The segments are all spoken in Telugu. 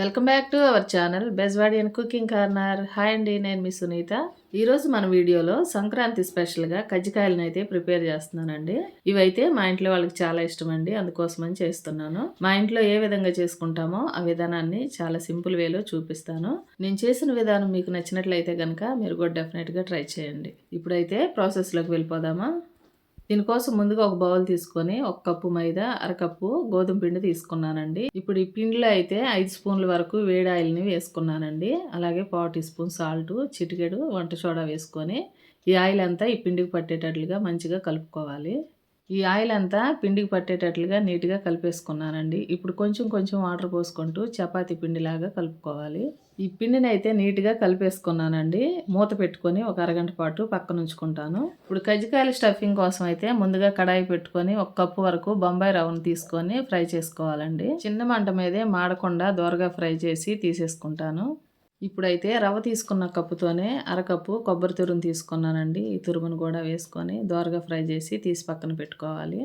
Welcome back to our channel Bezawadi and cooking corner. Hi అండి నేను మీ సునీత. ఈరోజు మన వీడియోలో సంక్రాంతి స్పెషల్గా కజ్జికాయలను అయితే ప్రిపేర్ చేస్తున్నానండి. ఇవైతే మా ఇంట్లో వాళ్ళకి చాలా ఇష్టం అండి అందుకోసమని చేస్తున్నాను. మా ఇంట్లో ఏ విధంగా చేసుకుంటామో ఆ విధానాన్ని చాలా సింపుల్ వేలో చూపిస్తాను. నేను చేసిన విధానం మీకు నచ్చినట్లయితే కనుక మీరు కూడా డెఫినెట్గా ట్రై చేయండి. ఇప్పుడైతే ప్రాసెస్లోకి వెళ్ళిపోదామా? దీనికోసం ముందుగా ఒక బౌల్ తీసుకొని ఒక కప్పు మైదా అరకప్పు గోధుమ పిండి తీసుకున్నానండి. ఇప్పుడు ఈ పిండిలో అయితే ఐదు స్పూన్ల వరకు వేడి ఆయిల్ని వేసుకున్నానండి. అలాగే పావు టీ స్పూన్ సాల్ట్ చిటికెడు వంట సోడా వేసుకొని ఈ ఆయిల్ అంతా ఈ పిండికి పట్టేటట్లుగా మంచిగా కలుపుకోవాలి. ఈ ఆయిల్ అంతా పిండికి పట్టేటట్లుగా నీట్గా కలిపేసుకున్నానండి. ఇప్పుడు కొంచెం కొంచెం వాటర్ పోసుకుంటూ చపాతీ పిండిలాగా కలుపుకోవాలి. ఈ పిండిని అయితే నీట్గా కలిపేసుకున్నానండి. మూత పెట్టుకొని ఒక అరగంట పాటు పక్కన ఉంచుకుంటాను ఇప్పుడు కజ్జికాయల స్టఫింగ్ కోసం అయితే ముందుగా కడాయి పెట్టుకొని ఒక కప్పు వరకు బొంబాయి రవ్వను తీసుకొని ఫ్రై చేసుకోవాలండి. చిన్న మంట మీదే మాడకుండా దోరగా ఫ్రై చేసి తీసేసుకుంటాను. ఇప్పుడైతే రవ్వ తీసుకున్న కప్పుతోనే అరకప్పు కొబ్బరి తురుము తీసుకున్నానండి. ఈ తురుమును కూడా వేసుకొని దోరగా ఫ్రై చేసి తీసి పక్కన పెట్టుకోవాలి.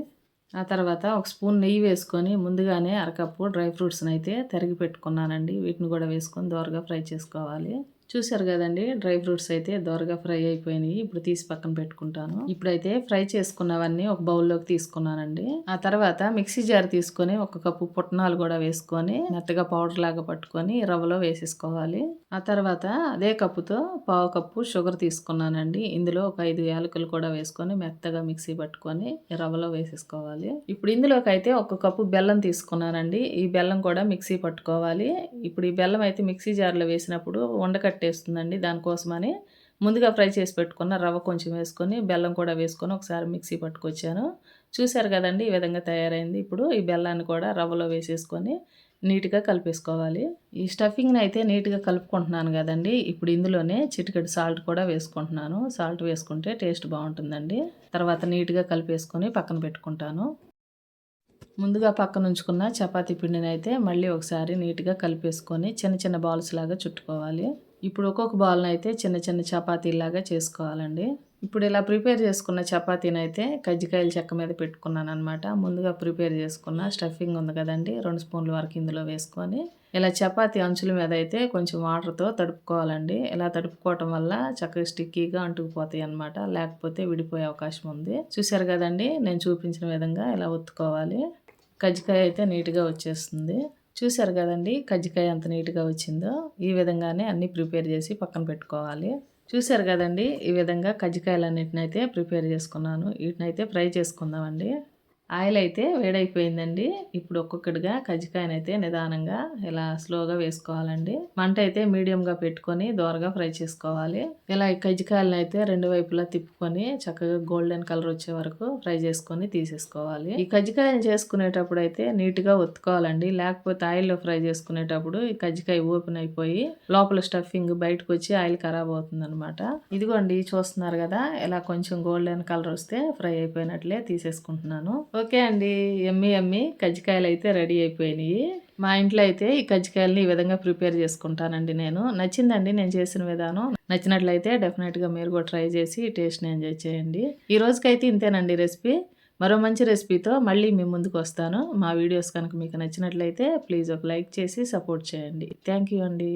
ఆ తర్వాత ఒక స్పూన్ నెయ్యి వేసుకొని ముందుగానే అరకప్పు డ్రై ఫ్రూట్స్ని అయితే తరిగి పెట్టుకున్నానండి. వీటిని కూడా వేసుకొని దోరగా ఫ్రై చేసుకోవాలి. చూసారు కదండి? డ్రై ఫ్రూట్స్ అయితే దోరగా ఫ్రై అయిపోయినాయి. ఇప్పుడు తీసి పక్కన పెట్టుకుంటాను. ఇప్పుడైతే ఫ్రై చేసుకున్నవన్నీ ఒక బౌల్లోకి తీసుకున్నానండి. ఆ తర్వాత మిక్సీ జార్ తీసుకొని ఒక కప్పు పుట్నాలు కూడా వేసుకొని మెత్తగా పౌడర్ లాగా పట్టుకొని రవ్వలో వేసేసుకోవాలి. ఆ తర్వాత అదే కప్పుతో పావు కప్పు షుగర్ తీసుకున్నానండి. ఇందులో ఒక ఐదు యాలకులు కూడా వేసుకొని మెత్తగా మిక్సీ పట్టుకొని రవ్వలో వేసేసుకోవాలి. ఇప్పుడు ఇందులోకి అయితే ఒక కప్పు బెల్లం తీసుకున్నానండి. ఈ బెల్లం కూడా మిక్సీ పట్టుకోవాలి. ఇప్పుడు ఈ బెల్లం అయితే మిక్సీ జార్లో వేసినప్పుడు ఉండకట్టేస్తుందండి దానికోసమని. ముందుగా ఫ్రై చేసి పెట్టుకున్న రవ్వ కొంచెం వేసుకొని బెల్లం కూడా వేసుకొని ఒకసారి మిక్సీ పట్టుకొచ్చాను. చూశారు కదండి ఈ విధంగా తయారైంది. ఇప్పుడు ఈ బెల్లాన్ని కూడా రవ్వలో వేసేసుకొని నీట్గా కలిపేసుకోవాలి. ఈ స్టఫింగ్ని అయితే నీట్గా కలుపుకుంటున్నాను కదండి. ఇప్పుడు ఇందులోనే చిటికెడు సాల్ట్ కూడా వేసుకుంటున్నాను. సాల్ట్ వేసుకుంటే టేస్ట్ బాగుంటుందండి. తర్వాత నీట్గా కలిపేసుకొని పక్కన పెట్టుకుంటాను. ముందుగా పక్కన ఉంచుకున్న చపాతీ పిండిని అయితే మళ్ళీ ఒకసారి నీట్గా కలిపేసుకొని చిన్న చిన్న బాల్స్ లాగా చుట్టుకోవాలి. ఇప్పుడు ఒక్కొక్క బాల్ని అయితే చిన్న చిన్న చపాతీలాగా చేసుకోవాలండి. ఇప్పుడు ఇలా ప్రిపేర్ చేసుకున్న చపాతీని అయితే కజ్జికాయల చెక్క మీద పెట్టుకున్నాను అనమాట ముందుగా ప్రిపేర్ చేసుకున్న స్టఫింగ్ ఉంది కదండి రెండు స్పూన్ల వరకు ఇందులో వేసుకొని ఇలా చపాతీ అంచుల మీద అయితే కొంచెం వాటర్తో తడుపుకోవాలండి. ఇలా తడుపుకోవటం వల్ల చక్కగా స్టిక్కీగా అంటుకుపోతాయి అనమాట లేకపోతే విడిపోయే అవకాశం ఉంది. చూసారు కదండి నేను చూపించిన విధంగా ఇలా ఒత్తుకోవాలి. కజ్జికాయ అయితే నీట్గా వచ్చేస్తుంది. చూసారు కదండి కజ్జికాయ ఎంత నీట్గా వచ్చిందో? ఈ విధంగానే అన్నీ ప్రిపేర్ చేసి పక్కన పెట్టుకోవాలి. చూసారు కదండి ఈ విధంగా కజ్జికాయలన్నిటిని అయితే ప్రిపేర్ చేసుకున్నాను. వీటినైతే ఫ్రై చేసుకుందామండి. ఆయిల్ అయితే వేడైపోయిందండి. ఇప్పుడు ఒక్కొక్కటిగా కజ్జికాయనైతే నిదానంగా ఇలా స్లోగా వేసుకోవాలండి. మంట అయితే మీడియంగా పెట్టుకొని దోరగా ఫ్రై చేసుకోవాలి. ఇలా ఈ కజ్జికాయలను అయితే రెండు వైపులా తిప్పుకొని చక్కగా గోల్డెన్ కలర్ వచ్చే వరకు ఫ్రై చేసుకొని తీసేసుకోవాలి. ఈ కజ్జికాయలు చేసుకునేటప్పుడు అయితే నీట్గా ఒత్తుకోవాలండి. లేకపోతే ఆయిల్లో ఫ్రై చేసుకునేటప్పుడు ఈ కజ్జికాయ ఓపెన్ అయిపోయి లోపల స్టఫింగ్ బయటకు వచ్చి ఆయిల్ ఖరాబ్ అవుతుంది అనమాట ఇదిగోండి చూస్తున్నారు కదా? ఇలా కొంచెం గోల్డెన్ కలర్ వస్తే ఫ్రై అయిపోయినట్లే తీసేసుకుంటున్నాను. ఓకే అండి. ఎమ్మి ఎమ్మి. కజ్జికాయలు అయితే రెడీ అయిపోయినాయి. మా ఇంట్లో అయితే ఈ కజ్జికాయలని ఈ విధంగా ప్రిపేర్ చేసుకుంటానండి నేను. నచ్చిందండి నేను చేసిన విధానం. నచ్చినట్లయితే డెఫినెట్గా మీరు కూడా ట్రై చేసి టేస్ట్ని ఎంజాయ్ చేయండి. ఈ రోజుకైతే ఇంతేనండి రెసిపీ మరో మంచి రెసిపీతో మళ్ళీ మీ ముందుకు వస్తాను. మా వీడియోస్ కనుక మీకు నచ్చినట్లయితే ప్లీజ్ ఒక లైక్ చేసి సపోర్ట్ చేయండి. థ్యాంక్ యూ అండి.